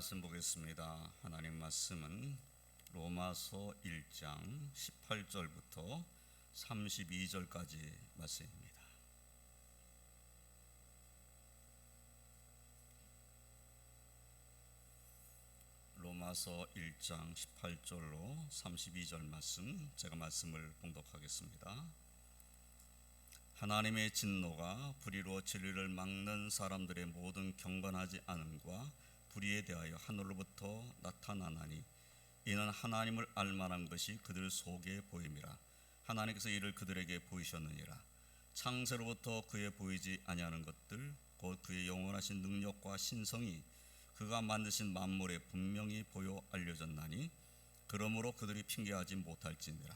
말씀 보겠습니다. 하나님 말씀은 로마서 1장 18절부터 32절까지 말씀입니다. 로마서 1장 18절로 32절 말씀 제가 말씀을 봉독하겠습니다. 하나님의 진노가 불의로 진리를 막는 사람들의 모든 경건하지 않음과 불의에 대하여 하늘로부터 나타나나니 이는 하나님을 알만한 것이 그들 속에 보임이라. 하나님께서 이를 그들에게 보이셨느니라. 창세로부터 그에 보이지 아니하는 것들 곧 그의 영원하신 능력과 신성이 그가 만드신 만물에 분명히 보여 알려졌나니 그러므로 그들이 핑계하지 못할지니라.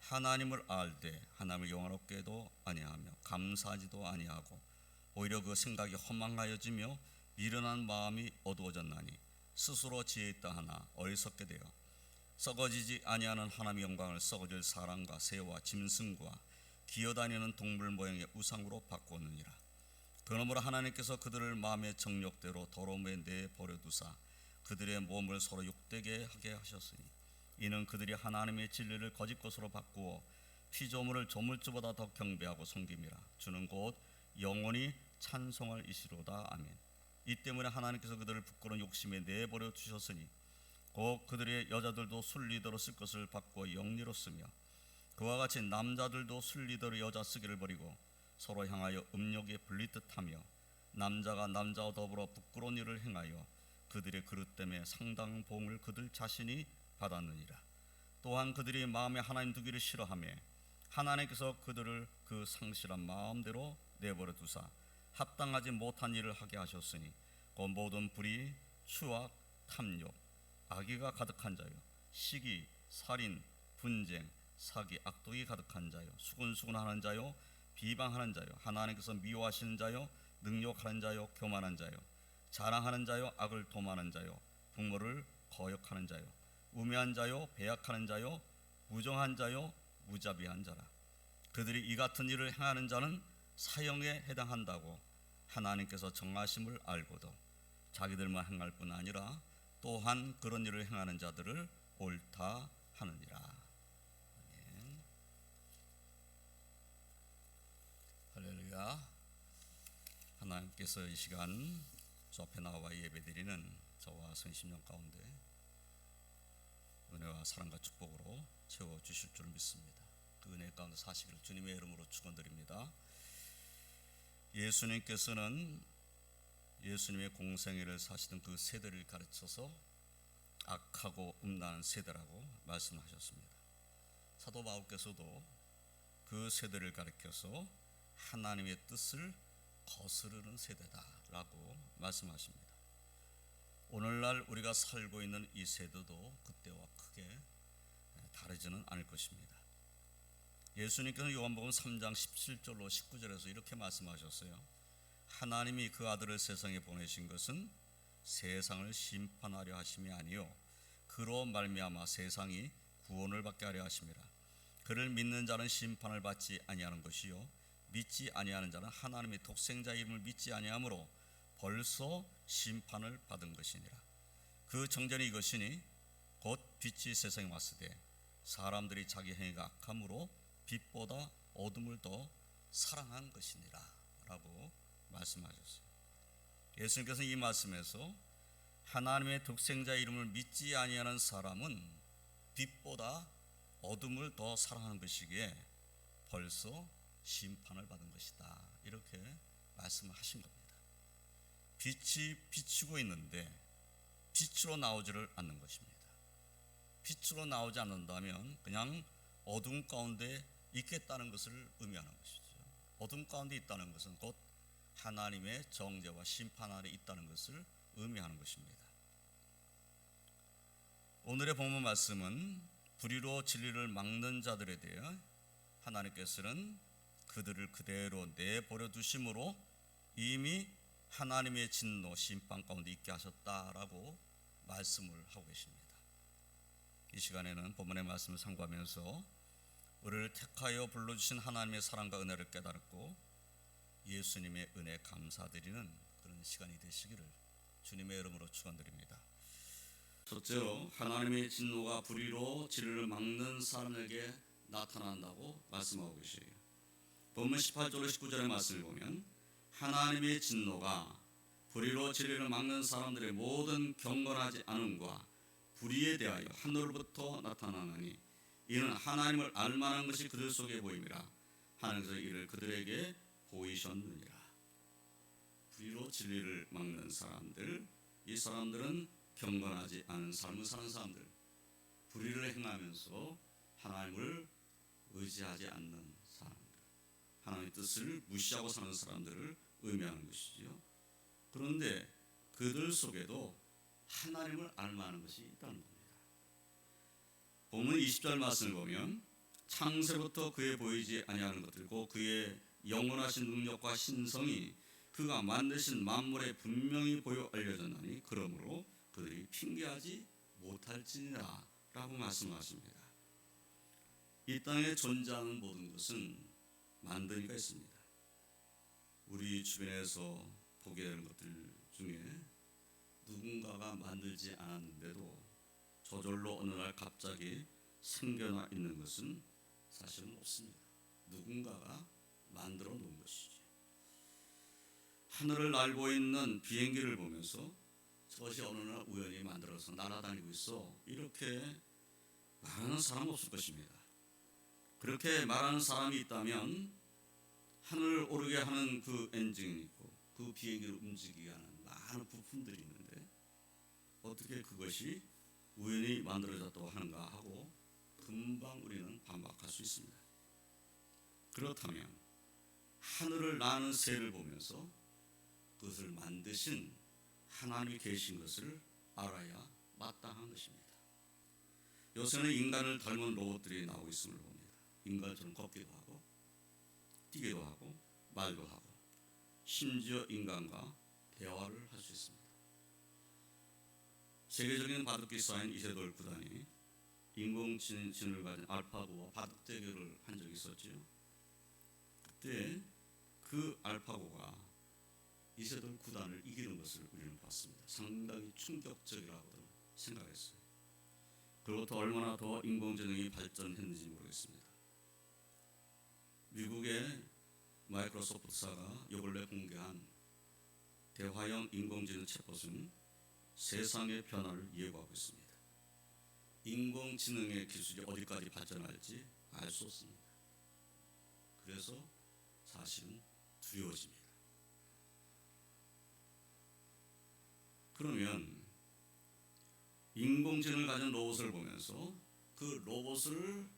하나님을 알되 하나님을 영화롭게도 아니하며 감사하지도 아니하고 오히려 그 생각이 허망하여지며 미련한 마음이 어두워졌나니 스스로 지혜 있다 하나 어리석게 되어 썩어지지 아니하는 하나님의 영광을 썩어질 사람과 새와 짐승과 기어다니는 동물 모양의 우상으로 바꾸었느니라. 그러므로 하나님께서 그들을 마음의 정욕대로 더러움에 내버려 두사 그들의 몸을 서로 욕되게 하게 하셨으니 이는 그들이 하나님의 진리를 거짓 것으로 바꾸어 피조물을 조물주보다 더 경배하고 섬김이라. 주는 곧 영원히 찬송할 이시로다. 아멘 이 때문에 하나님께서 그들을 부끄러운 욕심에 내버려 주셨으니 곧 그들의 여자들도 순리대로 쓸 것을 바꾸어 영리로 쓰며 그와 같이 남자들도 순리대로 여자 쓰기를 버리고 서로 향하여 음욕에 불리듯하며 남자가 남자와 더불어 부끄러운 일을 행하여 그들의 그릇 때문에 상당 보응을 그들 자신이 받았느니라. 또한 그들이 마음에 하나님 두기를 싫어하며 하나님께서 그들을 그 상실한 마음대로 내버려 두사 합당하지 못한 일을 하게 하셨으니 그 모든 불의 추악 탐욕 악의가 가득한 자요 시기 살인 분쟁 사기 악독이 가득한 자요 수군수군하는 자요 비방하는 자요 하나님께서 미워하시는 자요 능욕하는 자요 교만한 자요 자랑하는 자요 악을 도마는 자요 부모를 거역하는 자요 우매한 자요 배약하는 자요 무정한 자요 무자비한 자라. 그들이 이 같은 일을 행하는 자는 사형에 해당한다고 하나님께서 정하심을 알고도 자기들만 행할 뿐 아니라 또한 그런 일을 행하는 자들을 옳다 하느니라. 할렐루야. 하나님께서 이 시간 저 앞에 나와 예배드리는 저와 선심령 가운데 은혜와 사랑과 축복으로 채워 주실 줄 믿습니다. 그 은혜 가운데 사시기를 주님의 이름으로 축원드립니다. 예수님께서는 예수님의 공생애를 사시던 그 세대를 가르쳐서 악하고 음란한 세대라고 말씀하셨습니다. 사도 바울께서도 그 세대를 가리켜서 하나님의 뜻을 거스르는 세대다라고 말씀하십니다. 오늘날 우리가 살고 있는 이 세대도 그때와 크게 다르지는 않을 것입니다. 예수님께서 요한복음 3장 17절로 19절에서 이렇게 말씀하셨어요. 하나님이 그 아들을 세상에 보내신 것은 세상을 심판하려 하심이 아니요 그로 말미암아 세상이 구원을 받게 하려 하심이라. 그를 믿는 자는 심판을 받지 아니하는 것이요 믿지 아니하는 자는 하나님의 독생자 이름을 믿지 아니하므로 벌써 심판을 받은 것이니라. 그 정전이 이것이니 곧 빛이 세상에 왔을 때 사람들이 자기 행위가 악함으로 빛보다 어둠을 더 사랑한 것이니라 라고 말씀하셨어요. 예수님께서 이 말씀에서 하나님의 독생자 이름을 믿지 아니하는 사람은 빛보다 어둠을 더 사랑하는 것이기에 벌써 심판을 받은 것이다. 이렇게 말씀을 하신 겁니다. 빛이 비치고 있는데 빛으로 나오지를 않는 것입니다. 빛으로 나오지 않는다면 그냥 어둠 가운데 있겠다는 것을 의미하는 것이죠. 어둠 가운데 있다는 것은 곧 하나님의 정죄와 심판 아래 있다는 것을 의미하는 것입니다. 오늘의 본문 말씀은 불의로 진리를 막는 자들에 대해 하나님께서는 그들을 그대로 내버려 두심으로 이미 하나님의 진노 심판 가운데 있게 하셨다라고 말씀을 하고 계십니다. 이 시간에는 본문의 말씀을 상고하면서 우리를 택하여 불러주신 하나님의 사랑과 은혜를 깨달았고 예수님의 은혜 감사드리는 그런 시간이 되시기를 주님의 이름으로 축원드립니다. 첫째로 하나님의 진노가 불의로 진리를 막는 사람에게 나타난다고 말씀하고 계시요 본문 18절 19절의 말씀을 보면 하나님의 진노가 불의로 진리를 막는 사람들의 모든 경건하지 않음과 불의에 대하여 하늘로부터 나타나느니 이는 하나님을 알만한 것이 그들 속에 보임이라 하나님께서 이를 그들에게 보이셨느니라. 불의로 진리를 막는 사람들 이 사람들은 경건하지 않은 삶을 사는 사람들 불의를 행하면서 하나님을 의지하지 않는 사람들 하나님의 뜻을 무시하고 사는 사람들을 의미하는 것이지요. 그런데 그들 속에도 하나님을 알만한 것이 있다는 겁니다 본문 20절 말씀을 보면 창세부터 그에 보이지 아니하는 것들고 그의 영원하신 능력과 신성이 그가 만드신 만물에 분명히 보여 알려졌나니 그러므로 그들이 핑계하지 못할지니라 라고 말씀하십니다. 이 땅에 존재하는 모든 것은 만드니가 있습니다. 우리 주변에서 보게 되는 것들 중에 누군가가 만들지 않았는데도 저절로 어느 날 갑자기 생겨나 있는 것은 사실은 없습니다. 누군가가 만들어 놓은 것이죠. 하늘을 날고 있는 비행기를 보면서 저것이 어느 날 우연히 만들어서 날아다니고 있어 이렇게 말하는 사람 없을 것입니다. 그렇게 말하는 사람이 있다면 하늘을 오르게 하는 그 엔진이 있고 그 비행기를 움직이게 하는 많은 부품들이 있는데 어떻게 그것이 우연히 만들어졌다고 하는가 하고 금방 우리는 반박할 수 있습니다. 그렇다면 하늘을 나는 새를 보면서 그것을 만드신 하나님이 계신 것을 알아야 마땅한 것입니다. 요새는 인간을 닮은 로봇들이 나오고 있음을 봅니다. 인간처럼 걷기도 하고 뛰기도 하고 말도 하고 심지어 인간과 대화를 할 수 있습니다. 세계적인 바둑 기사인 이세돌 구단이 인공지능을 가진 알파고와 바둑 대결을 한 적이 있었지요. 그때 그 알파고가 이세돌 구단을 이기는 것을 우리는 봤습니다. 상당히 충격적이라고 생각했어요. 그로부터 얼마나 더 인공지능이 발전했는지 모르겠습니다. 미국의 마이크로소프트사가 요 근래 공개한 대화형 인공지능 챗봇은 세상의 변화를 예고하고 있습니다. 인공지능의 기술이 어디까지 발전할지 알 수 없습니다. 그래서 사실은 두려워집니다. 그러면 인공지능을 가진 로봇을 보면서 그 로봇을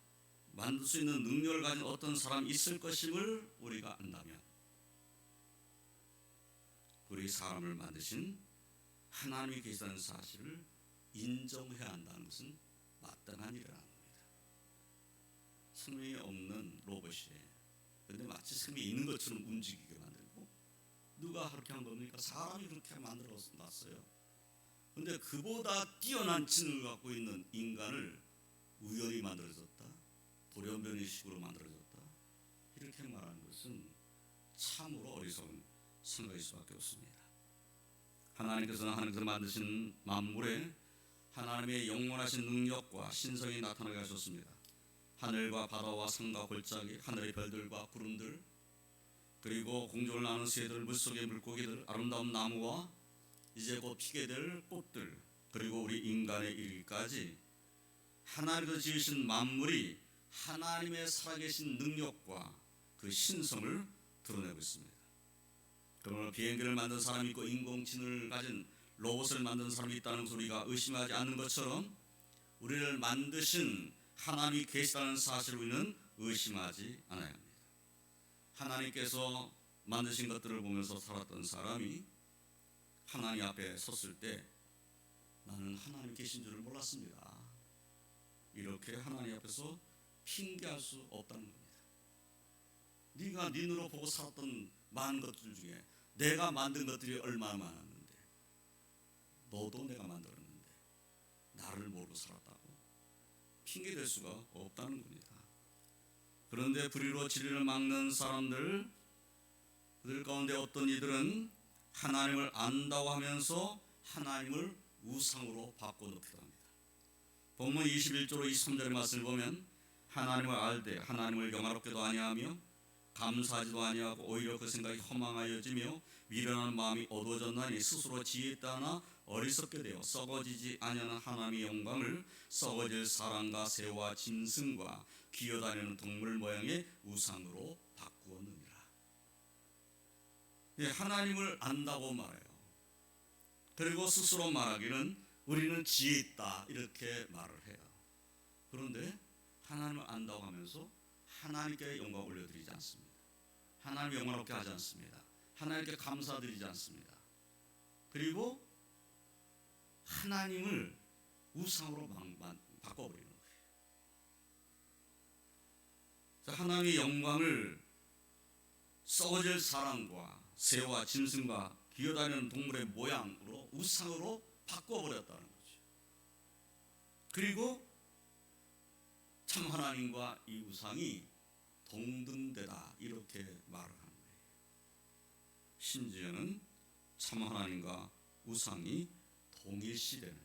만들 수 있는 능력을 가진 어떤 사람이 있을 것임을 우리가 안다면 우리 사람을 만드신 하나님이 계시다는 사실을 인정해야 한다는 것은 마땅한 일이라는 겁니다. 생명이 없는 로봇이 근데 마치 생명이 있는 것처럼 움직이게 만들고 누가 그렇게 한 겁니까? 사람이 그렇게 만들어 놨어요. 근데 그보다 뛰어난 지능을 갖고 있는 인간을 우연히 만들어졌다. 돌연변이 식으로 만들어졌다. 이렇게 말하는 것은 참으로 어리석은 생각일 수밖에 없습니다. 하나님께서는 하나님께서 만드신 만물에 하나님의 영원하신 능력과 신성이 나타나게 하셨습니다. 하늘과 바다와 산과 골짜기, 하늘의 별들과 구름들, 그리고 공중을 나는 새들, 물속의 물고기들, 아름다운 나무와 이제 곧 피게 될 꽃들, 그리고 우리 인간의 이르기까지 하나님께서 지으신 만물이 하나님의 살아계신 능력과 그 신성을 드러내고 있습니다. 그러나 비행기를 만든 사람이 있고 인공지능을 가진 로봇을 만든 사람이 있다는 소리가 의심하지 않는 것처럼 우리를 만드신 하나님이 계시다는 사실을 우리는 의심하지 않아야 합니다. 하나님께서 만드신 것들을 보면서 살았던 사람이 하나님 앞에 섰을 때 나는 하나님 계신 줄을 몰랐습니다. 이렇게 하나님 앞에서 핑계할 수 없다는 겁니다. 네가 네 눈으로 보고 살았던 많은 것들 중에 내가 만든 것들이 얼마나 많았는데 너도 내가 만들었는데 나를 모르고 살았다고 핑계댈 수가 없다는 겁니다. 그런데 불의로 진리를 막는 사람들 그들 가운데 어떤 이들은 하나님을 안다고 하면서 하나님을 우상으로 바꿔놓기도 합니다. 본문 21절로 23절의 말씀을 보면 하나님을 알되 하나님을 영화롭게도 아니하며 감사하지도 아니하고 오히려 그 생각이 허망하여지며 미련한 마음이 어두워졌나니 스스로 지혜있다나 어리석게 되어 썩어지지 아니하는 하나님의 영광을 썩어질 사람과 새와 짐승과 기어다니는 동물 모양의 우상으로 바꾸었느니라. 예, 하나님을 안다고 말해요. 그리고 스스로 말하기는 우리는 지혜 있다 이렇게 말을 해요. 그런데 하나님을 안다고 하면서 하나님께 영광 올려드리지 않습니다. 하나님 영광롭게 하지 않습니다. 하나님께 감사드리지 않습니다. 그리고 하나님을 우상으로 바꿔버리는 거예요. 하나님의 영광을 썩어질 사람과 새와 짐승과 기어다니는 동물의 모양으로 우상으로 바꿔버렸다는 거죠. 그리고 참 하나님과 이 우상이 동등되다 이렇게 말을 하는 거예요. 심지어는 참 하나님과 우상이 동일시되는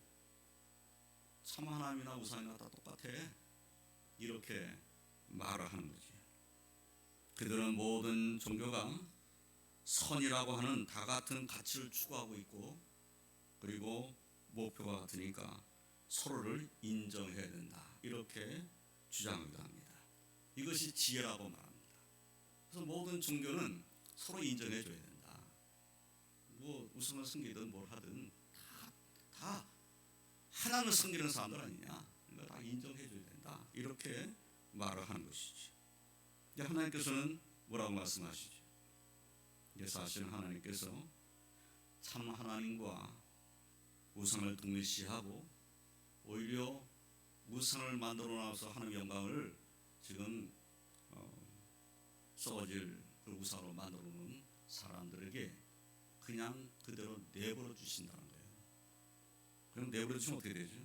참 하나님이나 우상이나 다 똑같아 이렇게 말을 하는 거지. 그들은 모든 종교가 선이라고 하는 다 같은 가치를 추구하고 있고 그리고 목표가 같으니까 서로를 인정해야 된다 이렇게 주장하기도 합니다. 이것이 지혜라고 말합니다. 그래서 모든 종교는 서로 인정해 줘야 된다. 뭐 우상을 섬기든 뭘 하든 다, 다 하나님을 섬기는 사람들 아니냐. 다 인정해 줘야 된다. 이렇게 말을 하는 것이지. 하나님께서는 뭐라고 말씀하시죠? 사실은 하나님께서 참 하나님과 우상을 동일시하고 오히려 우상을 만들어 놔서 하는 영광을 지금 어, 썩어질 그 우상으로 만들어 놓은 사람들에게 그냥 그대로 내버려 주신다는 거예요. 그럼 내버려 주면 어떻게 되죠?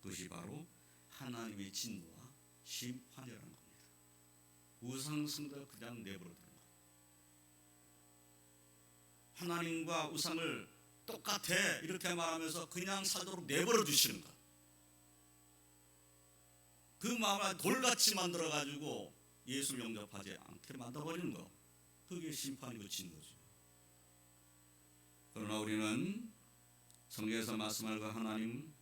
그것이 바로 하나님의 진노와 심판이라는 겁니다. 우상 숭배를 그냥 내버려 두는 거. 하나님과 우상을 똑같아 이렇게 말하면서 그냥 살도록 내버려 두시는 것. 그 마음을 돌같이 만들어 가지고 예수를 영접하지 않게 만들어 버리는 거. 그게 심판이고 진노죠. 그러나 우리는 성경에서 말씀할 그 하나님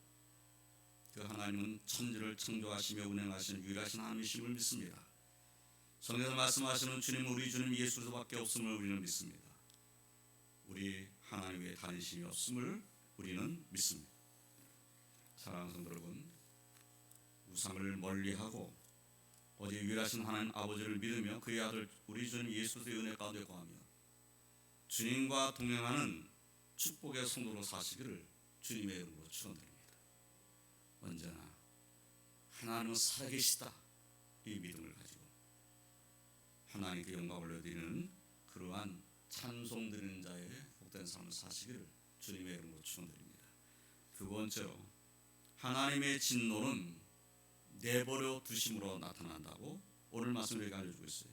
그 하나님은 천지를 창조하시며 운행하시는 유일하신 하나님이심을 믿습니다. 성경에서 말씀하시는 주님 우리 주님 예수밖에 없음을 우리는 믿습니다. 우리 하나님 외에 다른 신이 없음을 우리는 믿습니다. 사랑하는 성도 여러분, 우상을 멀리하고 오직 유일하신 하나님 아버지를 믿으며 그의 아들 우리 주님 예수의 은혜 가운데 거하며 주님과 동행하는 축복의 성도로 사시기를 주님의 이름으로 축원드립니다. 언제나 하나님은 살아계시다 이 믿음을 가지고 하나님께 영광을 올려드리는 그러한 찬송 드리는 자의 복된 삶을 사시기를 주님의 이름으로 축원드립니다. 두 번째로 하나님의 진노는 내버려 두심으로 나타난다고 오늘 말씀을 알려주고 있어요.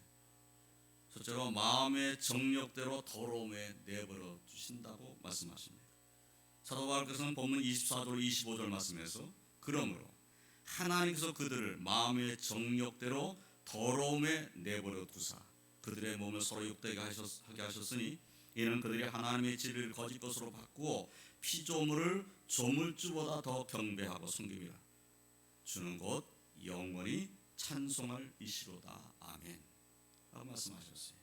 첫째로 마음의 정력대로 더러움에 내버려 두신다고 말씀하십니다. 사도 바울께서는 본문 24절 25절 말씀에서 그러므로 하나님께서 그들을 마음의 정력대로 더러움에 내버려 두사 그들의 몸을 서로 욕되게 하게 하셨으니 이는 그들이 하나님의 진리를 거짓 것으로 바꾸어 피조물을 조물주보다 더 경배하고 섬김이라 주는 곧 영원히 찬송할 이시로다. 아멘. 말씀하셨어요.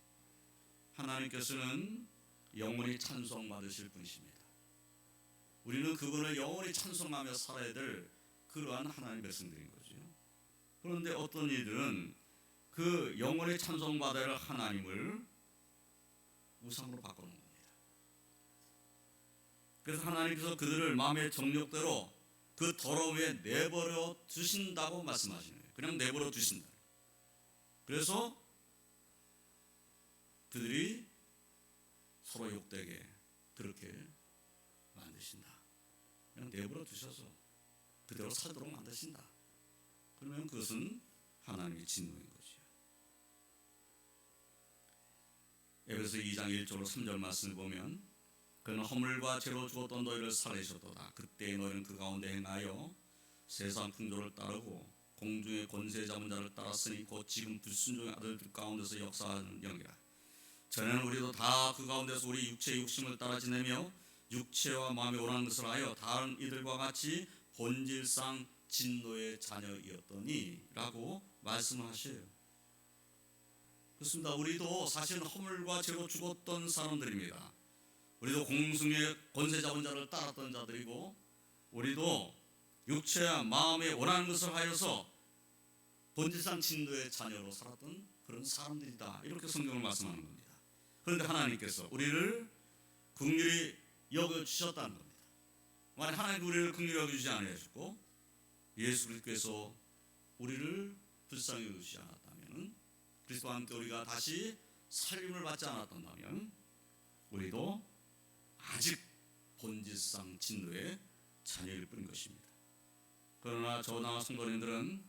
하나님께서는 영원히 찬송 받으실 분이십니다. 우리는 그분을 영원히 찬송하며 살아야 될 그러한 하나님의 백성들인 거죠. 그런데 어떤 이들은 그 영원히 찬송받아야 할 하나님을 우상으로 바꿔놓은 겁니다. 그래서 하나님께서 그들을 마음의 정력대로 그 더러움에 내버려 두신다고 말씀하시는 거예요. 그냥 내버려 두신다. 그래서 그들이 서로 욕되게 그렇게 만드신다. 그냥 내버려 두셔서 그대로 살도록 만드신다. 그러면 그것은 하나님의 진노인 거죠. 에베소 2장 1절로 3절 말씀을 보면 그는 허물과 죄로 죽었던 너희를 살리셨도다. 그때 너희는 그 가운데 행하여 세상 풍조를 따르고 공중의 권세 잡은 자를 따랐으니 곧 지금 불순종의 아들들 가운데서 역사하는 영이라. 전에는 우리도 다 그 가운데서 우리 육체의 욕심을 따라 지내며 육체와 마음에 원하는 것을 하여 다른 이들과 같이 본질상 진노의 자녀이었더니라고 말씀하셔요. 그렇습니다. 우리도 사실은 허물과 죄로 죽었던 사람들입니다. 우리도 공중의 권세 잡은 자를 따랐던 자들이고 우리도 육체와 마음에 원하는 것을 하여서 본질상 진노의 자녀로 살았던 그런 사람들이다. 이렇게 성경을 말씀하는 겁니다. 그런데 하나님께서 우리를 긍휼히 여겨 주셨다는 겁니다. 만약 하나님 우리를 긍휼히 여겨 주지 않으셨고 예수 그리스도께서 우리를 불쌍히 여기지 않았다면 그리스도와 함께 우리가 다시 살림을 받지 않았던다면 우리도 아직 본질상 진노의 자녀일 뿐인 것입니다. 그러나 저나 성도님들은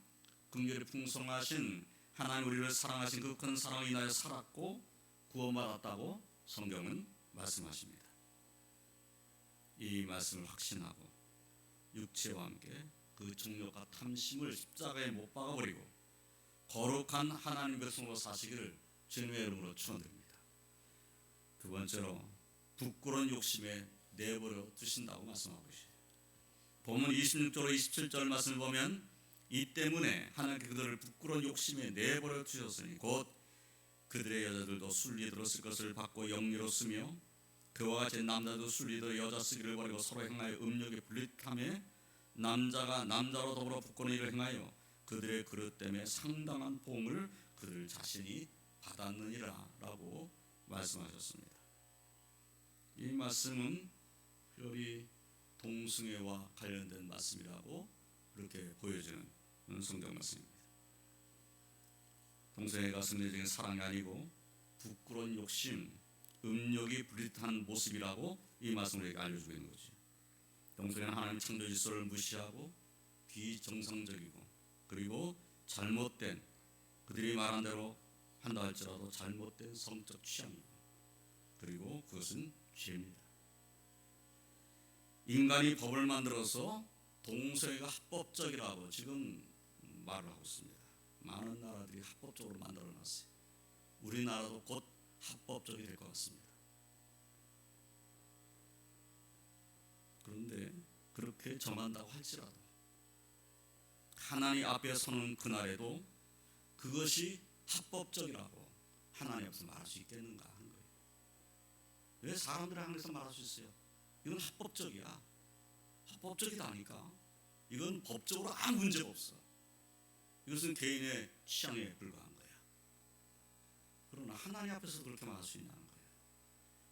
긍휼이 풍성하신 하나님 우리를 사랑하신 그 큰 사랑을 인하여 살았고 구원받았다고 성경은 말씀하십니다. 이 말씀을 확신하고 육체와 함께 그 정욕과 탐심을 십자가에 못 박아버리고 거룩한 하나님 백성으로 사시기를 주님의 이름으로 축원드립니다. 두 번째로 부끄러운 욕심에 내버려 두신다고 말씀하고 계시죠. 본문 26절 27절 말씀을 보면 이 때문에 하나님께 그들을 부끄러운 욕심에 내버려 두셨으니 곧 그들의 여자들도 순리 들었을 것을 받고 영리로 쓰며 그와 같이 남자도 순리 들어 여자 쓰기를 버리고 서로 행하여 음욕에 분릿함에 남자가 남자로 더불어 부끄러운 일을 행하여 그들의 그릇 때문에 상당한 보응을 그들 자신이 받았느니라라고 말씀하셨습니다. 이 말씀은 여기 동승회와 관련된 말씀이라고 그렇게 보여지는 성경 말씀입니다. 동성애가 승리적인 사랑이 아니고 부끄러운 욕심, 음욕이 불릿한 모습이라고 이 말씀을 우리에게 알려주고 있는 거죠. 동성애는 하나님 창조 질서를 무시하고 비정상적이고 그리고 잘못된 그들이 말한 대로 한다 할지라도 잘못된 성적 취향이고 그리고 그것은 죄입니다. 인간이 법을 만들어서 동성애가 합법적이라고 지금 말을 하고 있습니다. 많은 나라들이 합법적으로 만들어 놨어요. 우리나라도 곧 합법적이 될 것 같습니다. 그런데 그렇게 정한다고 할지라도 하나님 앞에 서는 그날에도 그것이 합법적이라고 하나님 앞에서 말할 수 있겠는가 하는 거예요. 왜 사람들이 하늘에서 말할 수 있어요? 이건 합법적이야. 합법적이다니까. 이건 법적으로 아무 문제가 없어. 이것은 개인의 취향에 불과한 거야. 그러나 하나님 앞에서 그렇게 말할 수 있다는 거예요.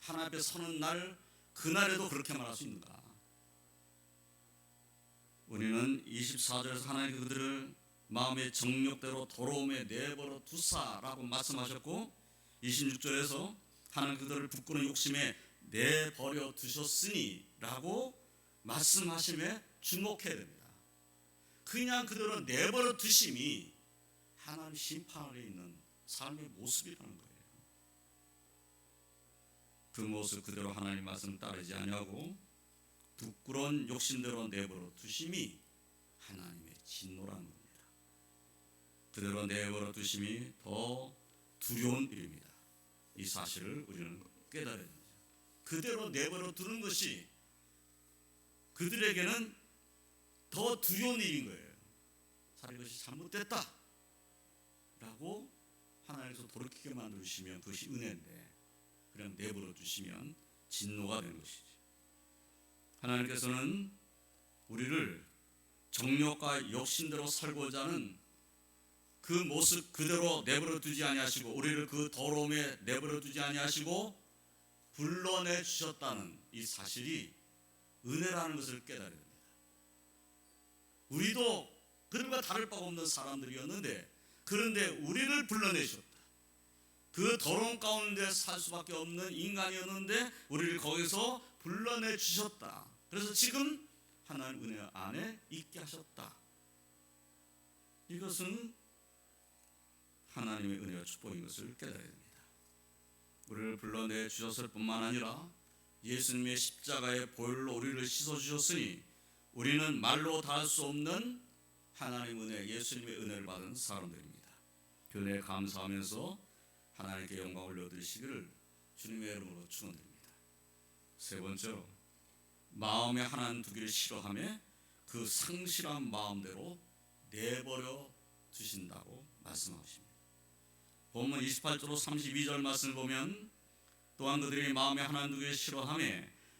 하나님 앞에 서는 날 그날에도 그렇게 말할 수 있는가? 우리는 24절에서 하나님 그들을 마음의 정욕대로 더러움에 내버려 두사라고 말씀하셨고 26절에서 하나님 그들을 부끄러운 욕심에 내버려 두셨으니라고 말씀하심에 주목해야 됩니다. 그냥 그들은 내버려 두심이 하나님 심판 아래 있는 삶의 모습이라는 거예요. 그 모습 그대로 하나님 말씀 따르지 아니하고 부끄러운 욕심대로 내버려 두심이 하나님의 진노라는 겁니다. 그대로 내버려 두심이 더 두려운 일입니다. 이 사실을 우리는 깨달아야 됩니다. 그대로 내버려 두는 것이 그들에게는 더 두려운 일인 거예요. 사실 이것이 잘못됐다. 라고 하나님께서 돌이키게 만들시면 그것이 은혜인데 그냥 내버려 두시면 진노가 되는 것이죠. 하나님께서는 우리를 정욕과 욕심대로 살고자 하는 그 모습 그대로 내버려 두지 아니하시고 우리를 그 더러움에 내버려 두지 아니하시고 불러내 주셨다는 이 사실이 은혜라는 것을 깨달아야 됩니다. 우리도 그들과 다를 바가 없는 사람들이었는데 그런데 우리를 불러내셨다. 그 더러운 가운데 살 수밖에 없는 인간이었는데 우리를 거기서 불러내 주셨다. 그래서 지금 하나님 은혜 안에 있게 하셨다. 이것은 하나님의 은혜와 축복인 것을 깨달아야 됩니다. 우리를 불러내 주셨을 뿐만 아니라 예수님의 십자가의 보혈로 우리를 씻어 주셨으니 우리는 말로 다 할 수 없는 하나님 은혜, 예수님의 은혜를 받은 사람들입니다. 그 은혜에 감사하면서 하나님께 영광을 얻으시기를 주님의 이름으로 축원드립니다. 세 번째로 마음에 하나님 두기를 싫어하며 그 상실한 마음대로 내버려 두신다고 말씀하십니다. 본문 28절로 32절 말씀을 보면 또한 그들이 마음에 하나님 두기를 싫어하며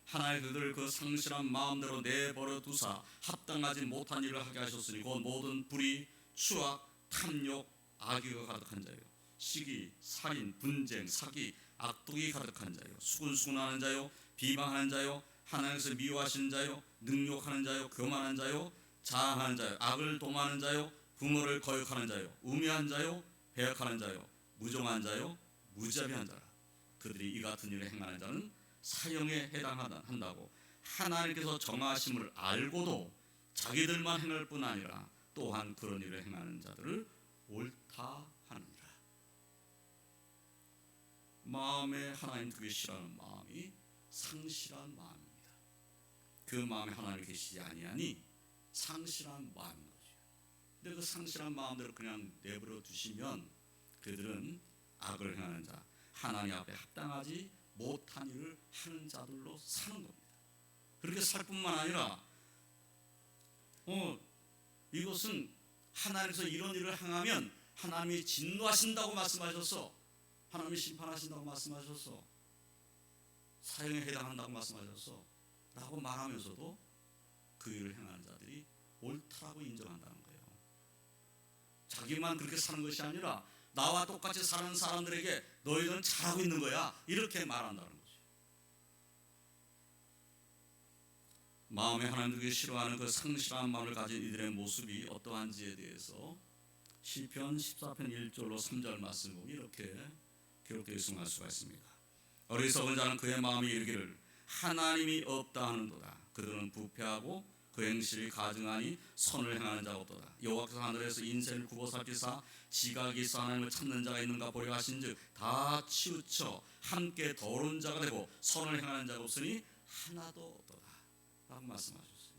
하나님 그들을 그 상실한 마음대로 내버려 두사 합당하지 못한 일을 하게 하셨으니 곧 모든 불의, 추악, 탐욕, 악의가 가득한 자요. 시기, 살인, 분쟁, 사기, 악독이 가득한 자요. 수군수군하는 자요 비방하는 자요 하나님께서 미워하시는 자요 능욕하는 자요 교만한 자요 자아하는 자요 악을 도모하는 자요 부모를 거역하는 자요 우매한 자요 배역하는 자요 무정한 자요 무자비한 자라 그들이 이 같은 일을 행하는 자는 사형에 해당한다고 하나님께서 정하심을 알고도 자기들만 행할 뿐 아니라 또한 그런 일을 행하는 자들을 옳다 하느니라. 마음에 하나님 두기 싫어하는 마음이 상실한 마음입니다. 그 마음에 하나님 계시지 아니하니 상실한 마음인 거죠. 근데 그 상실한 마음대로 그냥 내버려 두시면 그들은 악을 행하는 자, 하나님 앞에 합당하지 못한 일을 하는 자들로 사는 겁니다. 그렇게 살 뿐만 아니라 어 이것은 하나님께서 이런 일을 행하면 하나님이 진노하신다고 말씀하셔서 하나님이 심판하신다고 말씀하셔서 사형에 해당한다고 말씀하셔서 라고 말하면서도 그 일을 행하는 자들이 옳다고 인정한다는 거예요. 자기만 그렇게 사는 것이 아니라 나와 똑같이 사는 사람들에게 너희들은 잘하고 있는 거야. 이렇게 말한다는 거죠. 마음에 하나님 두기 싫어하는 그 상실한 마음을 가진 이들의 모습이 어떠한지에 대해서 시편 14편 1절로 3절 말씀을 보면 이렇게 기록되어 있음을 알 수가 있습니다. 어리석은 자는 그의 마음이 이르기를 하나님이 없다 하는도다. 그들은 부패하고 그 행실이 가증하니 선을 행하는 자가 없도다. 여호와께서 하늘에서 인생을 살피사 지각이 있어 하나님을 찾는 자가 있는가 보려 하신즉 다 치우쳐 함께 더러운 자가 되고 선을 행하는 자가 없으니 하나도 없도다. 라고 말씀하셨어요.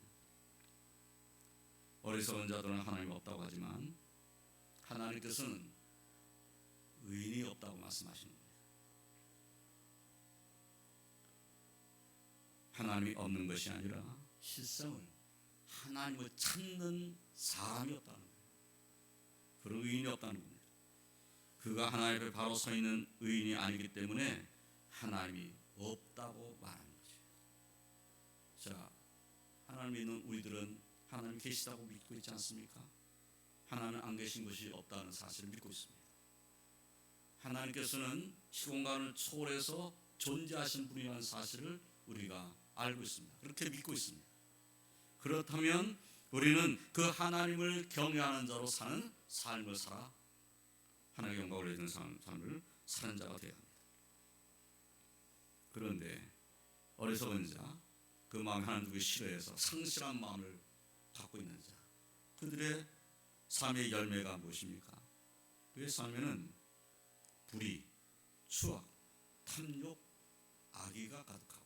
어리석은 자들은 하나님 없다고 하지만 하나님께서는 의인이 없다고 말씀하시는 겁니다. 하나님이 없는 것이 아니라 실상을 하나님을 찾는 사람이 없다는 거예요. 그런 의인이 없다는 겁니다. 그가 하나님 앞에 바로 서 있는 의인이 아니기 때문에 하나님이 없다고 말하는 거죠. 자, 하나님 있는 우리들은 하나님 계시다고 믿고 있지 않습니까? 하나님 안 계신 것이 없다는 사실을 믿고 있습니다. 하나님께서는 시공간을 초월해서 존재하신 분이라는 사실을 우리가 알고 있습니다. 그렇게 믿고 있습니다. 그렇다면 우리는 그 하나님을 경외하는 자로 사는 삶을 살아 하나님의 영광을 내는 삶을 사는 자가 되어야 합니다. 그런데 어리석은 자, 그 마음에 하나님 두기 싫어해서 상실한 마음을 갖고 있는 자, 그들의 삶의 열매가 무엇입니까? 그의 삶에는 불의, 추악, 탐욕, 악의가 가득하고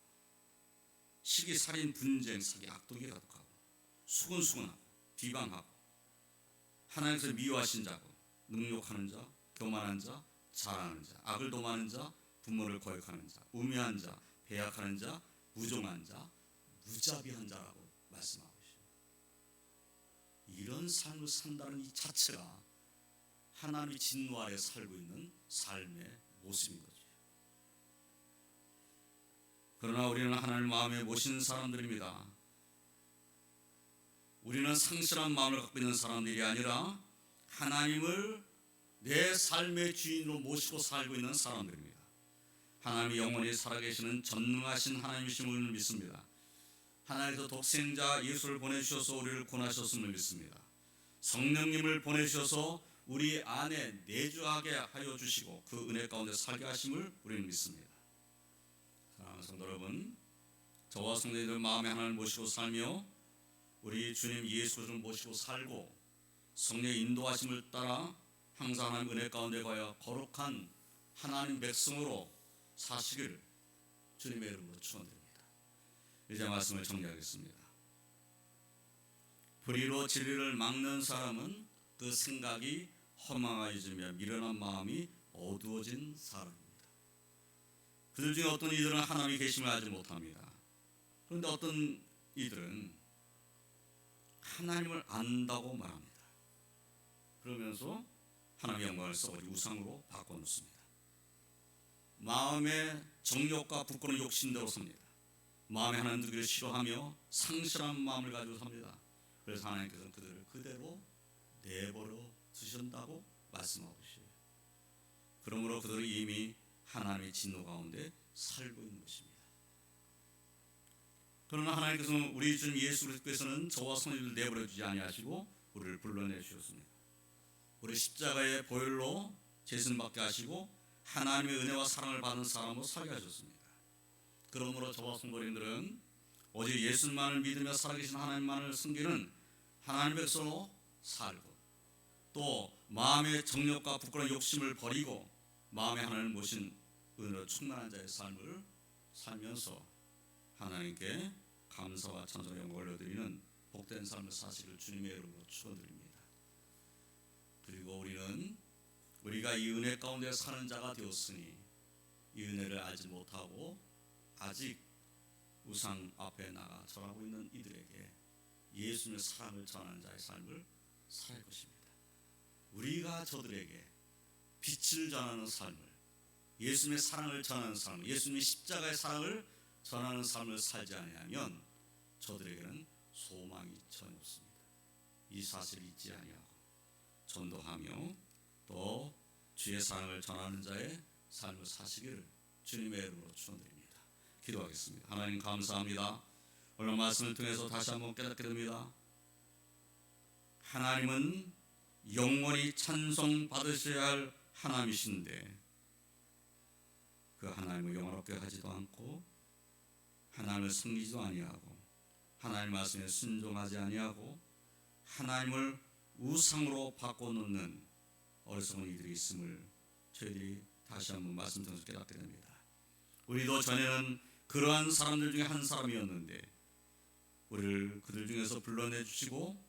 시기, 살인, 분쟁, 사기, 악독이 가득하고 수근수근하고 비방하고 하나님께서 미워하신 자고 능욕하는 자, 교만한 자, 잘하는 자, 악을 도모하는 자, 부모를 거역하는 자, 우매한 자, 배약하는 자, 무종한 자, 무자비한 자라고 말씀하고 있어요. 이런 삶을 산다는 이 자체가 하나님의 진노 아래 살고 있는 삶의 모습인 거죠. 그러나 우리는 하나님 마음에 모신 사람들입니다. 우리는 상실한 마음을 갖고 있는 사람들이 아니라 하나님을 내 삶의 주인으로 모시고 살고 있는 사람들입니다. 하나님이 영원히 살아계시는 전능하신 하나님이심을 믿습니다. 하나님께서 독생자 예수를 보내주셔서 우리를 구원하셨음을 믿습니다. 성령님을 보내주셔서 우리 안에 내주하게 하여 주시고 그 은혜 가운데 살게 하심을 우리는 믿습니다. 사랑하는 성도 여러분, 저와 성도님들 마음에 하나님을 모시고 살며 우리 주님 예수 그리스도를 모시고 살고 성령의 인도하심을 따라 항상 하나님 은혜 가운데 가여 거룩한 하나님 백성으로 사시기를 주님의 이름으로 축원드립니다. 이제 말씀을 정리하겠습니다. 불의로 진리를 막는 사람은 그 생각이 허망해지며 미련한 마음이 어두워진 사람입니다. 그들 중에 어떤 이들은 하나님의 계심을 알지 못합니다. 그런데 어떤 이들은 하나님을 안다고 말합니다. 그러면서 하나님의 영광을 써버리 우상으로 바꿔놓습니다. 마음의 정욕과 부끄러운 욕심대로 삽니다. 마음에 하나님 두기를 싫어하며 상실한 마음을 가지고 삽니다. 그래서 하나님께서는 그들을 그대로 내버려 두신다고 말씀하고 계세요. 그러므로 그들은 이미 하나님의 진노 가운데 살고 있는 것입니다. 그러나 하나님께서는 우리 주님 예수 그리스도께서는 저와 성도를 내버려 두지 아니하시고 우리를 불러내 주셨습니다. 우리 십자가의 보혈로 죄선 받게 하시고 하나님의 은혜와 사랑을 받은 사람으로 살게 하셨습니다. 그러므로 저와 성도님들은 오직 예수만을 믿으며 살아계신 하나님만을 섬기는 하나님 백성으로 살고 또 마음의 정욕과 부끄러운 욕심을 버리고 마음에 하나님을 모신 은혜로 충만한 자의 삶을 살면서 하나님께 감사와 찬송의 영광을 올려드리는 복된 삶을 사실을 주님의 이름으로 축원드립니다. 그리고 우리는 우리가 이 은혜 가운데 사는 자가 되었으니 이 은혜를 알지 못하고 아직 우상 앞에 나가 절하고 있는 이들에게 예수님의 사랑을 전하는 자의 삶을 살 것입니다. 우리가 저들에게 빛을 전하는 삶을 예수님의 사랑을 전하는 삶, 예수님의 십자가의 사랑을 전하는 삶을 살지 아니하면 저들에게는 소망이 전혀 없습니다. 이 사실을 잊지 아니하고 전도하며 또 주의 사랑을 전하는 자의 삶을 사시기를 주님의 이름으로 축원드립니다. 기도하겠습니다. 하나님 감사합니다. 오늘 말씀을 통해서 다시 한번 깨닫게 됩니다. 하나님은 영원히 찬송 받으셔야 할 하나님이신데 그 하나님을 영원롭게 하지도 않고 하나님을 섬기지도 아니하고 하나님 말씀에 순종하지 아니하고 하나님을 우상으로 바꿔놓는 어리석은 이들이 있음을 저희들이 다시 한번 말씀 통해서 깨닫게 됩니다. 우리도 전에는 그러한 사람들 중에 한 사람이었는데 우리를 그들 중에서 불러내 주시고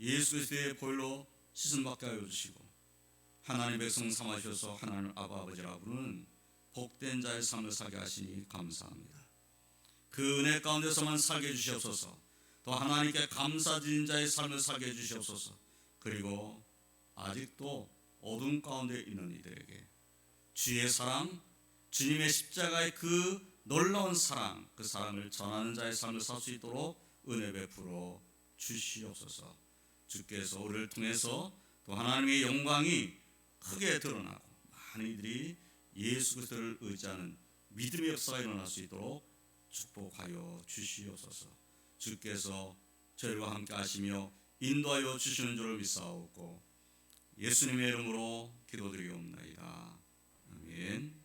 예수 그리스도의 보혈로 씻음 받게 하여 주시고 하나님 백성 삼으셔서 하나님 아바 아버지라 부르는 복된 자의 삶을 살게 하시니 감사합니다. 그 은혜 가운데서만 살게 해 주시옵소서. 또 하나님께 감사드린 자의 삶을 살게 해 주시옵소서. 그리고 아직도 어둠 가운데 있는 이들에게 주의 사랑, 주님의 십자가의 그 놀라운 사랑, 그 사랑을 전하는 자의 삶을 살 수 있도록 은혜 베풀어 주시옵소서. 주께서 우리를 통해서 또 하나님의 영광이 크게 드러나고 많은 이들이 예수 그리스도를 의지하는 믿음의 역사가 일어날 수 있도록 축복하여 주시옵소서. 주께서 저희와 함께 하시며 인도하여 주시는 줄을 믿사옵고 예수님의 이름으로 기도드리옵나이다. 아멘.